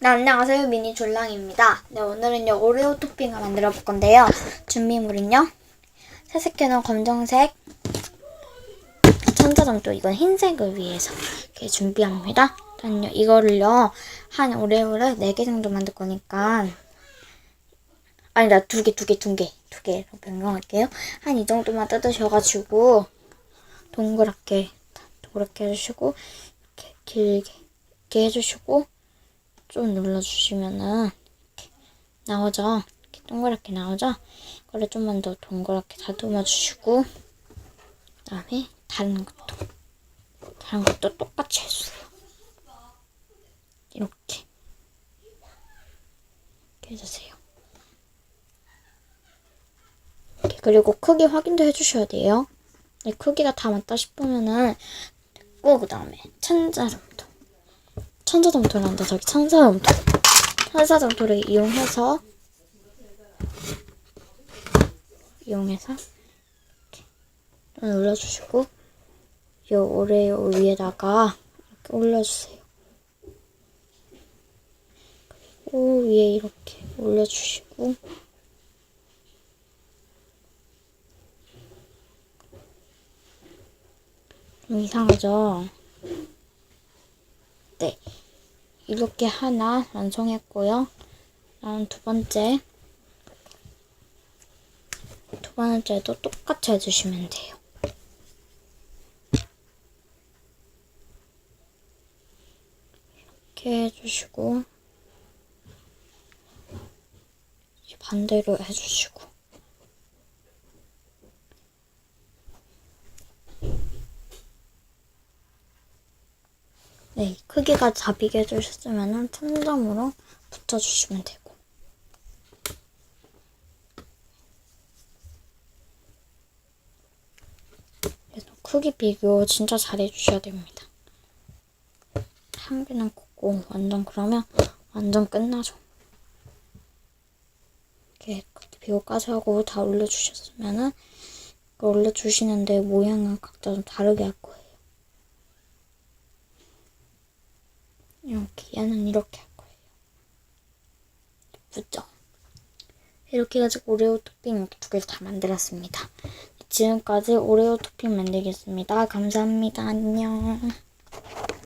네, 안녕하세요. 미니 졸랑입니다. 네, 오늘은요, 오레오 토핑을 만들어 볼 건데요. 준비물은요, 새색계는 검정색, 천자점도 이건 흰색을 위해서 이렇게 준비합니다. 일단요, 이거를요, 한 오레오를 4개 정도 만들 거니까, 아니다, 두 개, 두 개, 두 개, 두 개로 변경할게요. 한 이 정도만 뜯으셔가지고, 동그랗게, 동그랗게 해주시고, 이렇게 길게, 이렇게 해주시고, 좀 눌러주시면은 나오죠. 이렇게 동그랗게 나오죠. 이거를 좀만 더 동그랗게 다듬어 주시고 그다음에 다른 것도 다른 것도 똑같이 해주세요. 이렇게 이렇게 해주세요. 이렇게 그리고 크기 확인도 해주셔야 돼요. 네, 크기가 다 맞다 싶으면은 됐고 그다음에 천자점도 천사점토란다 저기 천사점토 천사점토를 이용해서 이용해서 이렇게 눌러주시고 이 오레오 위에다가 이렇게 올려주세요. 그리고 위에 이렇게 올려주시고 좀 이상하죠? 네. 이렇게 하나 완성했고요. 다음 두 번째. 두 번째도 똑같이 해주시면 돼요. 이렇게 해주시고, 반대로 해주시고. 네, 크기가 잡히게 해주셨으면 천점으로 붙여주시면 되고. 그래서 크기 비교 진짜 잘 해주셔야 됩니다. 한 개는 꽂고 완전 그러면 완전 끝나죠. 이렇게 비교까지 하고 다 올려주셨으면은 올려주시는데 모양은 각자 좀 다르게 할 거예요. 이렇게 얘는 이렇게 할 거예요. 예쁘죠? 이렇게 해가지고 오레오 토핑 이렇게 두 개를 다 만들었습니다. 지금까지 오레오 토핑 만들겠습니다. 감사합니다. 안녕.